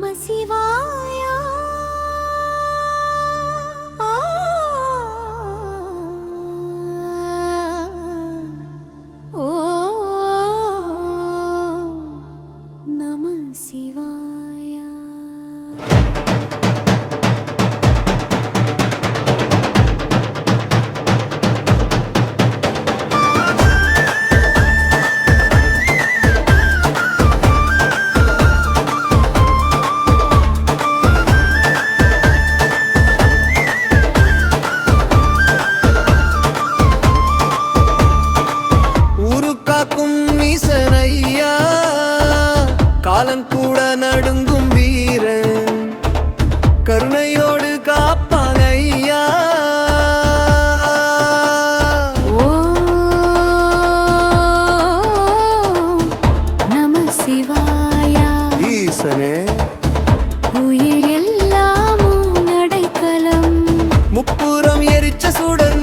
நமசிவா காலம் கூட நடுங்கும் வீரன். கருணையோடு காப்பான் ஐயா. நம சிவாயா. ஈசனே. உயிர் முப்புறம் எரிச்ச சுடர்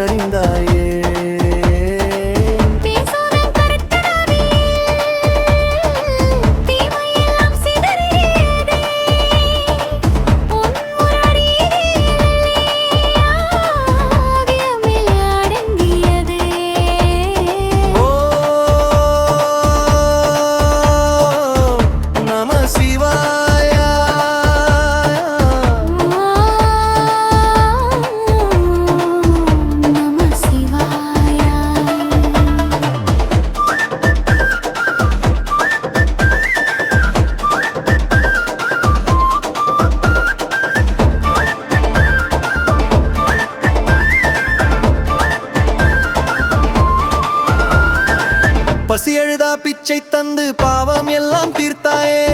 derindaye பிச்சை தந்து பாவம் எல்லாம் தீர்த்தாயே.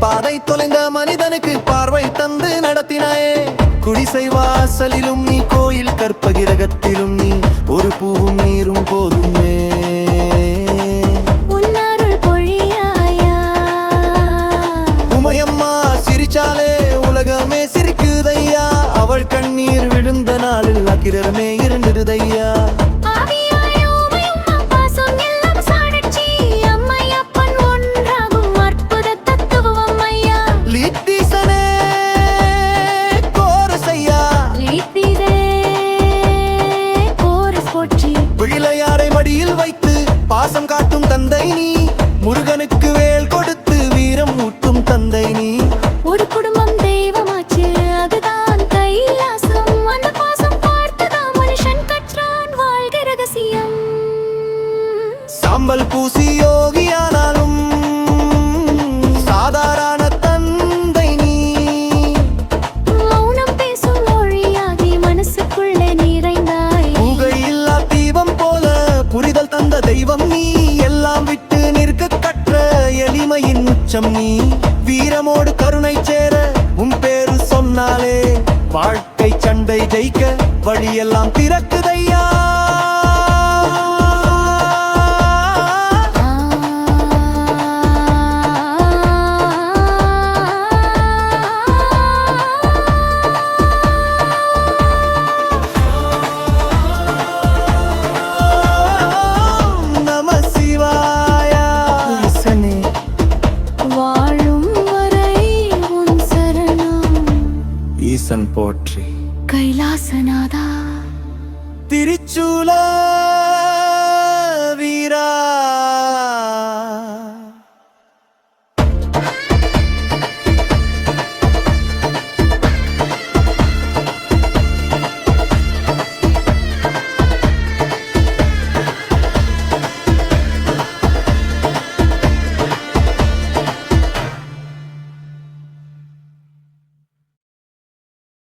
பாதை தொலைந்த மனிதனுக்கு பார்வை தந்து நடத்தினாயே. குடிசை வாசலிலும் நீ கோயில் கற்பகிரகத்திலும் நீ ஒரு பூவும் நீரும் போதுமே. சிரிச்சாலே உலகமே சிரிக்குதையா. அவள் கண்ணீர் விழுந்த நாளில் அக்கிரமே பாசம் காட்டும் தந்தை நீ. தந்த தெய்வம் நீ. எல்லாம் விட்டு நிற்க கற்ற எளிமையின் உச்சம் நீ. வீரமோடு கருணை சேர உன் பேரு சொன்னாலே வாழ்க்கை சண்டை ஜெயிக்க வழியெல்லாம் திறக்குதையா. ஈசன் போற்றி. கைலாசநாதா. திருச்சூல